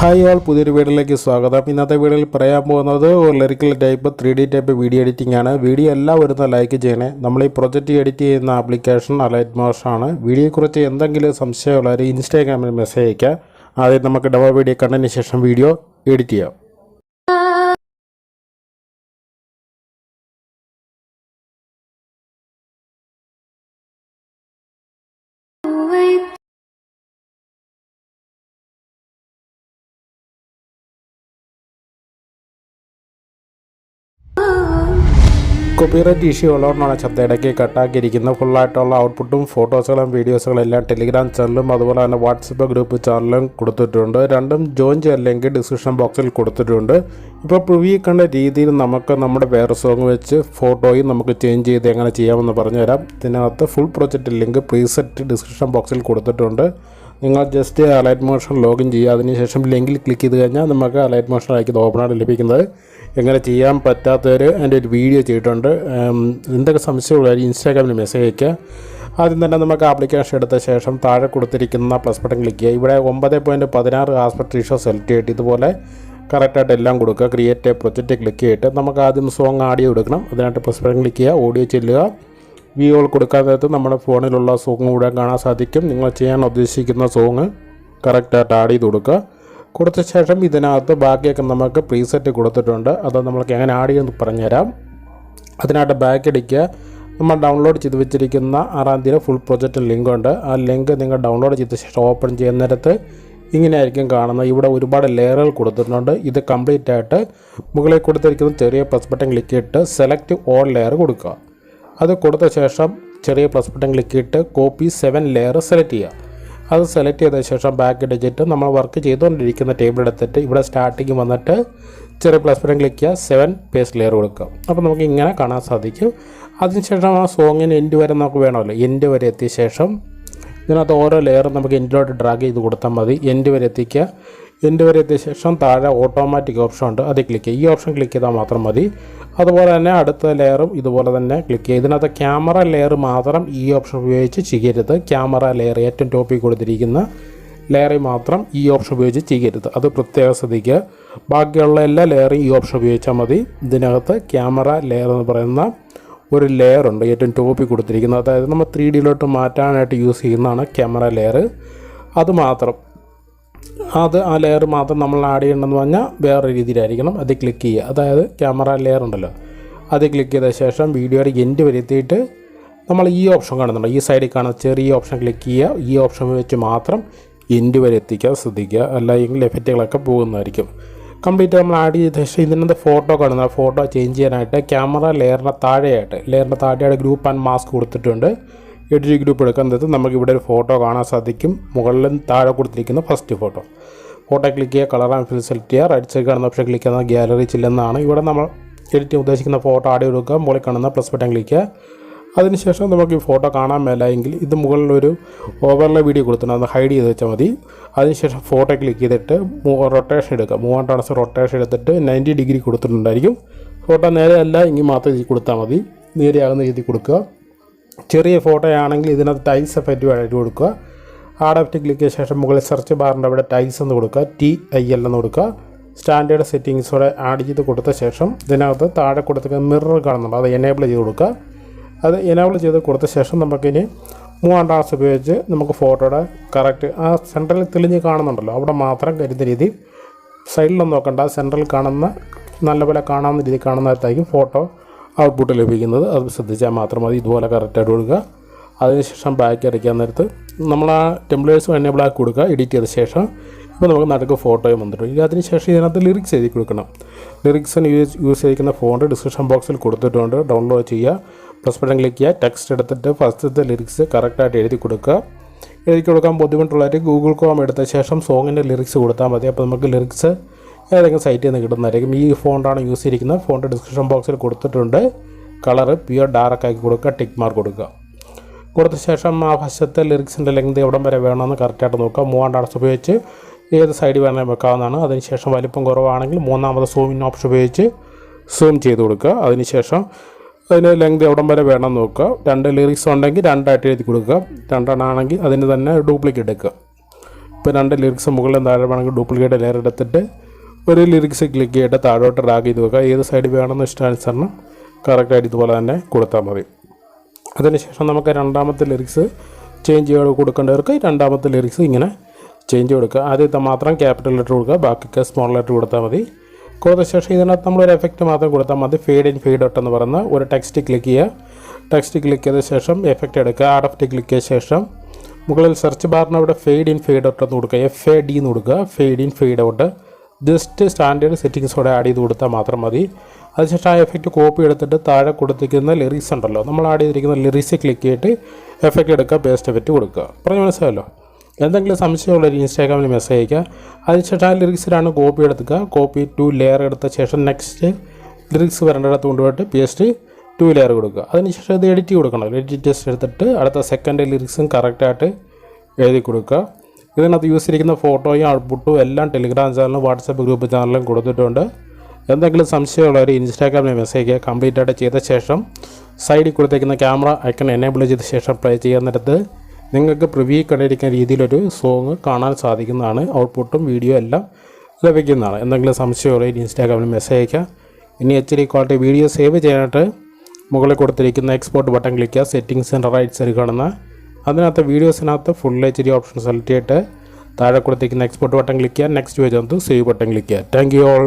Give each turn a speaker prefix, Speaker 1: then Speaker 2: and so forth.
Speaker 1: Hi ആൾ പുതിയൊരു വീഡിയോയിലേക്ക് സ്വാഗതം. ഇന്നത്തെ വീഡിയോയിൽ പറയാൻ പോകുന്നത് ഒരു lyrical type three D type video editing ആണ്. വീഡിയോ എല്ലാം വരുന്ന ലൈക്ക് ചെയ്യണേ. നമ്മൾ ഈ പ്രൊജക്റ്റ് എഡിറ്റ് ചെയ്യുന്ന ആപ്ലിക്കേഷൻ അലൈറ്റ് മോഷൻ ആണ്. വീഡിയോയെക്കുറിച്ച് എന്തെങ്കിലും സംശയമുള്ളവർ ഇൻസ്റ്റാഗ്രാമിൽ മെസ്സേജ് അയക്കുക ആദ്യം നമുക്ക് ഡബിൾ വീഡിയോ കണ്ടതിന് ശേഷം വീഡിയോ എഡിറ്റ് ചെയ്യാം. കോപ്പിറൈറ്റ് ഇഷ്യൂ ഉള്ളവരോടാണ് ശബ്ദം ഇടയ്ക്ക് കട്ടാക്കിയിരിക്കുന്നത് ഫുള്ളായിട്ടുള്ള ഔട്ട്പുട്ടും ഫോട്ടോസുകളും വീഡിയോസുകളും എല്ലാം ടെലിഗ്രാം ചാനലും അതുപോലെ തന്നെ വാട്സപ്പ് ഗ്രൂപ്പ് ചാനലും കൊടുത്തിട്ടുണ്ട്. രണ്ടും ജോയിൻ ചെയ്യാൻ ലിങ്ക് ഡിസ്ക്രിപ്ഷൻ ബോക്സിൽ കൊടുത്തിട്ടുണ്ട്. ഇപ്പോൾ പ്രിവ്യൂ കണ്ട രീതിയിൽ നമുക്ക് നമ്മുടെ വേറെ സോങ് വെച്ച് ഫോട്ടോയും നമുക്ക് ചേഞ്ച് ചെയ്ത് എങ്ങനെ ചെയ്യാമെന്ന് പറഞ്ഞുതരാം. ഇതിനകത്ത് full project link preset description ബോക്സിൽ കൊടുത്തിട്ടുണ്ട്. നിങ്ങൾ ജസ്റ്റ് അലൈറ്റ് മോഷൻ ലോഗിൻ ചെയ്യുക. അതിനുശേഷം ലിങ്കിൽ ക്ലിക്ക് ചെയ്ത് കഴിഞ്ഞാൽ നമുക്ക് അലൈറ്റ് മോഷൻ അയക്കുന്നത് ഓപ്പണാണ് ലഭിക്കുന്നത്. എങ്ങനെ ചെയ്യാൻ പറ്റാത്തവർ എന്റെ ഒരു വീഡിയോ ചെയ്തിട്ടുണ്ട്. എന്തൊക്കെ സംശയമുള്ളവർ ഇൻസ്റ്റാഗ്രാമിൽ മെസ്സേജ് അയക്കുക ആദ്യം തന്നെ നമുക്ക് ആപ്ലിക്കേഷൻ എടുത്ത ശേഷം താഴെ കൊടുത്തിരിക്കുന്ന പ്ലസ് ബട്ടൺ ക്ലിക്ക് ചെയ്യുക. ഇവിടെ ഒമ്പത് പോയിന്റ് പതിനാറ് ആസ്പെക്ട് റീഷോ സെലക്ട് ചെയ്തിട്ട് ഇതുപോലെ കറക്റ്റായിട്ട് എല്ലാം കൊടുക്കുക. ക്രിയേറ്റ് പ്രൊജക്റ്റ് ക്ലിക്ക് ചെയ്തിട്ട് നമുക്ക് ആദ്യം സോങ് ആഡിയോ എടുക്കണം. അതിനായിട്ട് പ്ലസ് ബട്ടൺ ക്ലിക്ക് ചെയ്യുക. ഓഡിയോ ചെല്ലുക. വ്യൂകൾ കൊടുക്കാത്തത് നമ്മുടെ ഫോണിലുള്ള സോങ് കൂടെ കാണാൻ സാധിക്കും. നിങ്ങൾ ചെയ്യാൻ ഉദ്ദേശിക്കുന്ന സോങ് കറക്റ്റായിട്ട് ആഡ് ചെയ്ത് കൊടുക്കുക. കൊടുത്ത ശേഷം ഇതിനകത്ത് ബാക്കിയൊക്കെ നമുക്ക് പ്രീസെറ്റ് കൊടുത്തിട്ടുണ്ട്. അത് നമ്മൾക്ക് എങ്ങനെ ആഡ് ചെയ്യുമെന്ന് പറഞ്ഞുതരാം. അതിനായിട്ട് ബാക്ക് അടിക്കുക നമ്മൾ ഡൗൺലോഡ് ചെയ്ത് വെച്ചിരിക്കുന്ന ആറാം തീയതി ഫുൾ പ്രൊജക്റ്റ് ലിങ്ക് ഉണ്ട്. ആ ലിങ്ക് നിങ്ങൾ ഡൗൺലോഡ് ചെയ്ത ശേഷം ഓപ്പൺ ചെയ്യുന്ന നേരത്ത് ഇങ്ങനെയായിരിക്കും കാണുന്നത്. ഇവിടെ ഒരുപാട് ലെയറുകൾ കൊടുത്തിട്ടുണ്ട്. ഇത് കംപ്ലീറ്റ് ആയിട്ട് മുകളിൽ കൊടുത്തിരിക്കുന്ന ചെറിയ ബട്ടൺ ക്ലിക്ക് ചെയ്തിട്ട് സെലക്ട് ഓൾ ലെയർ കൊടുക്കുക. അത് കൊടുത്ത ശേഷം ചെറിയ പ്ലസ് ബട്ടൺ ക്ലിക്ക് ഇട്ട് കോപ്പി സെവൻ ലെയർ സെലക്ട് ചെയ്യുക. അത് സെലക്ട് ചെയ്ത ശേഷം ബാക്ക് ഡിജിറ്റ് നമ്മൾ വർക്ക് ചെയ്തുകൊണ്ടിരിക്കുന്ന ടേബിൾ എടുത്തിട്ട് ഇവിടെ സ്റ്റാർട്ടിങ് വന്നിട്ട് ചെറിയ പ്ലസ് ബട്ടൺ ക്ലിക്ക് ചെയ്യുക സെവൻ പേസ് ലെയർ കൊടുക്കുക. അപ്പോൾ നമുക്ക് ഇങ്ങനെ കാണാൻ സാധിക്കും. അതിനുശേഷം ആ സോങ്ങിന് എൻഡ് വരെ നമുക്ക് വേണമല്ലോ. എൻഡ് വരെ എത്തിയ ശേഷം ഇതിനകത്ത് ഓരോ ലെയറും നമുക്ക് എൻഡിലോട്ട് ഡ്രാഗ് ചെയ്ത് കൊടുത്താൽ മതി. എൻഡ് വരെ എത്തിക്കുക. എൻഡ് വരെ എത്തിയ ശേഷം താഴെ ഓട്ടോമാറ്റിക് ഓപ്ഷൻ ഉണ്ട്. അത് ക്ലിക്ക് ചെയ്യുക ഈ ഓപ്ഷൻ ക്ലിക്ക് ചെയ്താൽ മാത്രം മതി. അതുപോലെ തന്നെ അടുത്ത ലെയറും ഇതുപോലെ തന്നെ ക്ലിക്ക് ചെയ്യുക ഇതിനകത്ത് ക്യാമറ ലെയർ മാത്രം ഈ ഓപ്ഷൻ ഉപയോഗിച്ച് ചെയ്യരുത്. ക്യാമറ ലെയർ ഏറ്റവും ടോപ്പിൽ കൊടുത്തിരിക്കുന്ന ലെയറിൽ മാത്രം ഈ ഓപ്ഷൻ ഉപയോഗിച്ച് ചെയ്യരുത്. അത് പ്രത്യേകം ശ്രദ്ധിക്കുക. ബാക്കിയുള്ള എല്ലാ ലെയറും ഈ ഓപ്ഷൻ ഉപയോഗിച്ചാൽ മതി. ഇതിനകത്ത് ക്യാമറ ലെയർ എന്ന് പറയുന്ന ഒരു ലെയർ ഉണ്ട് ഏറ്റവും ടോപ്പിൽ കൊടുത്തിരിക്കുന്നത്. അതായത് നമ്മൾ ത്രീ ഡിയിലോട്ട് മാറ്റാനായിട്ട് യൂസ് ചെയ്യുന്നതാണ് ക്യാമറ ലെയർ അത് മാത്രം. അത് ആ ലെയർ മാത്രം നമ്മൾ ആഡ് ചെയ്യണമെന്ന് പറഞ്ഞാൽ വേറെ രീതിയിലായിരിക്കണം. അത് ക്ലിക്ക് ചെയ്യുക. അതായത് ക്യാമറ ലെയർ ഉണ്ടല്ലോ. അത് ക്ലിക്ക് ചെയ്ത ശേഷം വീഡിയോയുടെ എൻഡ് വരെ എത്തിയിട്ട് നമ്മൾ ഈ ഓപ്ഷൻ കാണുന്നുണ്ട്. ഈ സൈഡിൽ കാണുന്ന ചെറിയ ഓപ്ഷൻ ക്ലിക്ക് ചെയ്യുക. ഈ ഓപ്ഷൻ വെച്ച് മാത്രം എൻഡ് വരെ എത്തിക്കാൻ ശ്രദ്ധിക്കുക. അല്ലെങ്കിൽ എഫക്റ്റുകളൊക്കെ പോകുന്നതായിരിക്കും. കംപ്ലീറ്റ് നമ്മൾ ആഡ് ചെയ്ത ശേഷം ഇതിനകത്ത് ഫോട്ടോ കാണുന്ന ഫോട്ടോ ചേഞ്ച് ചെയ്യാനായിട്ട് ക്യാമറ ലെയറിന്റെ താഴെയായിട്ട് ലെയറിന്റെ താഴെയായിട്ട് ഗ്രൂപ്പ് ആൻഡ് മാസ്ക് കൊടുത്തിട്ടുണ്ട്. എഡിറ്റ് ഗ്രൂപ്പ് എടുക്കുന്നത് നമുക്ക് ഇവിടെ ഒരു ഫോട്ടോ കാണാൻ സാധിക്കും. മുകളിലും താഴെ കൊടുത്തിരിക്കുന്ന ഫസ്റ്റ് ഫോട്ടോ ഫോട്ടോ ക്ലിക്ക് ചെയ്യുക കളർ ആൻഡ് ഫിൽ സെലക്ട് ചെയ്യുക റൈറ്റ് സൈഡ് കാണുന്ന ഓപ്ഷൻ ക്ലിക്ക് ചെയ്യുന്ന ഗ്യാലറി ചില്ലെന്നാണ് ഇവിടെ നമ്മൾ എഡിറ്റ് ഉദ്ദേശിക്കുന്ന ഫോട്ടോ ആഡ് കൊടുക്കുക മുകളിൽ കാണുന്ന പ്ലസ് ബട്ടൺ ക്ലിക്ക് ചെയ്യുക. അതിനുശേഷം നമുക്ക് ഈ ഫോട്ടോ കാണാൻ മേല എങ്കിൽ ഇത് മുകളിലൊരു ഓവർലേ വീഡിയോ കൊടുത്തിട്ട് അത് ഹൈഡ് ചെയ്ത് വെച്ചാൽ മതി. അതിനുശേഷം ഫോട്ടോ ക്ലിക്ക് ചെയ്തിട്ട് റൊട്ടേഷൻ എടുക്കുക. മൂവാൻ ട്രാൻസ് റൊട്ടേഷൻ എടുത്തിട്ട് നയന്റി ഡിഗ്രി കൊടുത്തിട്ടുണ്ടായിരിക്കും. ഫോട്ടോ നേരെയല്ല എങ്കിൽ മാത്രം ഇതിൽ കൊടുത്താൽ മതി. നേരെയാകുന്ന രീതിയിൽ കൊടുക്കുക. ചെറിയ ഫോട്ടോ ആണെങ്കിൽ ഇതിനകത്ത് ടൈൽസ് എഫക്റ്റ് ആയിട്ട് കൊടുക്കുക. ആഡപ്റ്റ് ക്ലിക്ക് ചെയ്ത ശേഷം മുകളിൽ സെർച്ച് ബാറിന്റെ അവിടെ ടൈൽസ് എന്ന് കൊടുക്കുക. ടി ഐ എൽ എന്ന് കൊടുക്കുക. സ്റ്റാൻഡേർഡ് സെറ്റിങ്സോടെ ആഡ് ചെയ്ത് കൊടുത്ത ശേഷം ഇതിനകത്ത് താഴെ കൊടുത്തിരിക്കുന്ന മിറർ കാണുന്നുണ്ട്. അത് എനേബിൾ ചെയ്ത് കൊടുക്കുക. അത് എനേബിൾ ചെയ്ത് കൊടുത്ത ശേഷം നമുക്കിനി മൂവാം ആർസ് ഉപയോഗിച്ച് നമുക്ക് ഫോട്ടോയുടെ കറക്റ്റ് ആ സെൻട്രലിൽ തെളിഞ്ഞ് കാണുന്നുണ്ടല്ലോ. അവിടെ മാത്രം കരുതുന്ന രീതി സൈഡിലൊന്നും നോക്കണ്ട. സെൻട്രൽ കാണുന്ന നല്ലപോലെ കാണാവുന്ന രീതി കാണുന്നതായിരിക്കും ഫോട്ടോ ഔട്ട്പുട്ട് ലഭിക്കുന്നത്. അത് ശ്രദ്ധിച്ചാൽ മാത്രം മതി. ഇതുപോലെ കറക്റ്റായിട്ട് കൊടുക്കുക. അതിനുശേഷം ബാക്ക് അടിക്കാൻ നേരത്ത് നമ്മൾ ആ ടെംപ്ലേറ്റ്സ് എനേബിൾ ആക്കി കൊടുക്കുക. എഡിറ്റ് ചെയ്ത ശേഷം ഇപ്പോൾ നമുക്ക് നടുക്ക് ഫോട്ടോയും വന്നിട്ടുണ്ട്. അതിനുശേഷം ഇതിനകത്ത് ലിറിക്സ് എഴുതി കൊടുക്കണം. ലിറിക്സിന് യൂസ് യൂസ് ചെയ്തിരിക്കുന്ന ഫോണ്ട് ഡിസ്ക്രിപ്ഷൻ ബോക്സിൽ കൊടുത്തിട്ടുണ്ട്. ഡൗൺലോഡ് ചെയ്യുക. പ്ലസ് ബട്ടൺ ക്ലിക്ക് ചെയ്യുക. ടെക്സ്റ്റ് എടുത്തിട്ട് ഫസ്റ്റത്തെ ലിറിക്സ് കറക്റ്റായിട്ട് എഴുതി കൊടുക്കുക. എഴുതി കൊടുക്കാൻ ബുദ്ധിമുട്ടുള്ളവർ ഗൂഗിൾ കോം എടുത്ത ശേഷം സോങ്ങിന്റെ ലിറിക്സ് കൊടുത്താൽ മതി. അപ്പോൾ നമുക്ക് ലിറിക്സ് ഏതെങ്കിലും സൈറ്റിൽ നിന്ന് കിട്ടുന്നതായിരിക്കും. ഈ ഫോണ്ടാണ് യൂസ് ചെയ്തിരിക്കുന്നത്. ഫോണ്ട് ഡിസ്ക്രിപ്ഷൻ ബോക്സിൽ കൊടുത്തിട്ടുണ്ട്. കളറ് പ്യുവർ ഡാർക്ക് ആക്കി കൊടുക്കുക ടിക്ക് മാർക്ക് കൊടുക്കുക. കൊടുത്ത ശേഷം ആ വശത്തെ ലിറിക്സിന്റെ ലെങ്ത് എവിടം വരെ വേണമെന്ന് കറക്റ്റായിട്ട് നോക്കുക. മൂവാണ്ട് അടച്ച് ഉപയോഗിച്ച് ഏത് സൈഡ് വേണമെങ്കിൽ വെക്കാവുന്നതാണ്. അതിനുശേഷം വലിപ്പം കുറവാണെങ്കിൽ മൂന്നാമത് ഇൻ ഓപ്ഷൻ ഉപയോഗിച്ച് സൂം ചെയ്ത് കൊടുക്കുക. അതിനുശേഷം അതിന് ലെങ്ത് എവിടം വരെ വേണം നോക്കുക. രണ്ട് ലിറിക്സ് ഉണ്ടെങ്കിൽ രണ്ടായിട്ട് എഴുതി കൊടുക്കുക. രണ്ടെണ്ണമാണെങ്കിൽ അതിന് തന്നെ ഡ്യൂപ്ലിക്കേറ്റ് എടുക്കുക. ഇപ്പോൾ രണ്ട് ലിറിക്സ് മുകളിൽ താഴെ വേണമെങ്കിൽ ഡ്യൂപ്ലിക്കേറ്റ് ലെയർ എടുത്തിട്ട് ഒരു ലിറിക്സ് ക്ലിക്ക് ചെയ്തിട്ട് താഴോട്ട് ഡ്രാഗ് ചെയ്ത് വെക്കുക. ഏത് സൈഡ് വേണമെന്ന് ഇഷ്ടാനുസരണം കറക്റ്റായിട്ട് ഇതുപോലെ തന്നെ കൊടുത്താൽ മതി. അതിനുശേഷം നമുക്ക് രണ്ടാമത്തെ ലിറിക്സ് ചേഞ്ച് ചെയ്ത് കൊടുക്കേണ്ടവർക്ക് രണ്ടാമത്തെ ലിറിക്സ് ഇങ്ങനെ ചേഞ്ച് കൊടുക്കുക. ആദ്യത്തെ മാത്രം ക്യാപിറ്റൽ ലെറ്റർ കൊടുക്കുക. ബാക്കിയൊക്കെ സ്മോൾ ലെറ്റർ കൊടുത്താൽ മതി. കൊടുത്ത ശേഷം ഇതിനകത്ത് നമ്മളൊരു എഫക്റ്റ് മാത്രം കൊടുത്താൽ മതി. ഫെയ്ഡ് ഇൻ ഫെയ്ഡ് ഔട്ട് എന്ന് പറയുന്ന ഒരു ടെക്സ്റ്റ് ക്ലിക്ക് ചെയ്യുക. ടെക്സ്റ്റ് ക്ലിക്ക് ചെയ്ത ശേഷം എഫക്റ്റ് എടുക്കുക. ആർ എഫ് ടി ക്ലിക്ക് ചെയ്ത ശേഷം മുകളിൽ സെർച്ച് ബാറിന് അവിടെ ഫെയ്ഡ് ഇൻ ഫെയ്ഡ് ഔട്ട് എന്ന് കൊടുക്കുക. എഫ് എ ഡി എന്ന് കൊടുക്കുക. Fade in fade out just standard settings സെറ്റിങ്സോടെ add ചെയ്ത് കൊടുത്താൽ മാത്രം മതി. അതിനുശേഷം ആ എഫക്റ്റ് കോപ്പി എടുത്തിട്ട് താഴെ കൊടുത്തിരിക്കുന്ന ലിറിക്സ് ഉണ്ടല്ലോ. നമ്മൾ ആഡ് ചെയ്തിരിക്കുന്ന ലിറിക്സ് ക്ലിക്ക് ചെയ്തിട്ട് എഫക്റ്റ് എടുക്കുക പേസ്റ്റ് എഫക്റ്റ് കൊടുക്കുക. പറഞ്ഞു മനസ്സിലായല്ലോ? എന്തെങ്കിലും സംശയമുള്ള ഇൻസ്റ്റാഗ്രാമിൽ മെസ്സേജ് അയക്കുക അതിനുശേഷം ആ ലിറിക്സിലാണ് കോപ്പി എടുക്കുക. കോപ്പി ടു ലെയർ എടുത്ത ശേഷം നെക്സ്റ്റ് ലിറിക്സ് വരേണ്ടിടത്ത് കൊണ്ടുപോയിട്ട് പേസ്റ്റ് ടു ലെയർ കൊടുക്കുക. അതിനുശേഷം ഇത് എഡിറ്റ് കൊടുക്കണം. എഡിറ്റ് ജസ്റ്റ് എടുത്തിട്ട് അടുത്ത സെക്കൻഡ് ലിറിക്സും കറക്റ്റായിട്ട് എഴുതി കൊടുക്കുക. ഇതിനകത്ത് യൂസ് ചെയ്തിരിക്കുന്ന ഫോട്ടോയും ഔട്ട്പുട്ടും എല്ലാം ടെലിഗ്രാം ചാനലും വാട്സപ്പ് ഗ്രൂപ്പ് ചാനലിലും കൊടുത്തിട്ടുണ്ട്. എന്തെങ്കിലും സംശയമുള്ളവർ ഇൻസ്റ്റാഗ്രാമിൽ മെസ്സേജ് കംപ്ലീറ്റ് ആയിട്ട് ചെയ്ത ശേഷം സൈഡിൽ കൊടുത്തേക്കുന്ന ക്യാമറ ഐക്കൺ എനേബിൾ ചെയ്ത ശേഷം പ്ലേ ചെയ്യാൻ ചെയ്യുന്നിടത്ത് നിങ്ങൾക്ക് പ്രിവ്യൂ കണ്ടിരിക്കുന്ന രീതിയിലൊരു സോങ് കാണാൻ സാധിക്കുന്നതാണ്. ഔട്ട്പുട്ടും വീഡിയോ എല്ലാം ലഭിക്കുന്നതാണ്. എന്തെങ്കിലും സംശയമുള്ളവർ ഇൻസ്റ്റാഗ്രാമിൽ മെസ്സേജ് അയക്കുക ഇനി H D quality video save ചെയ്യാനായിട്ട് മുകളിൽ കൊടുത്തിരിക്കുന്ന എക്സ്പോർട്ട് ബട്ടൺ ക്ലിക്ക് ചെയ്യുക. സെറ്റിംഗ്സ് ആൻഡ് റൈറ്റ് സൈഡ് അതിനകത്ത് വീഡിയോസിനകത്ത് full H D option select ചെയ്തിട്ട് താഴെ കൊടുത്തിരിക്കുന്ന എക്സ്പോർട്ട് ബട്ടൺ ക്ലിക്ക് ചെയ്യുക നെക്സ്റ്റ് പേജ് വന്ന് സേവ് ബട്ടൺ ക്ലിക്ക് ചെയ്യുക. Thank you all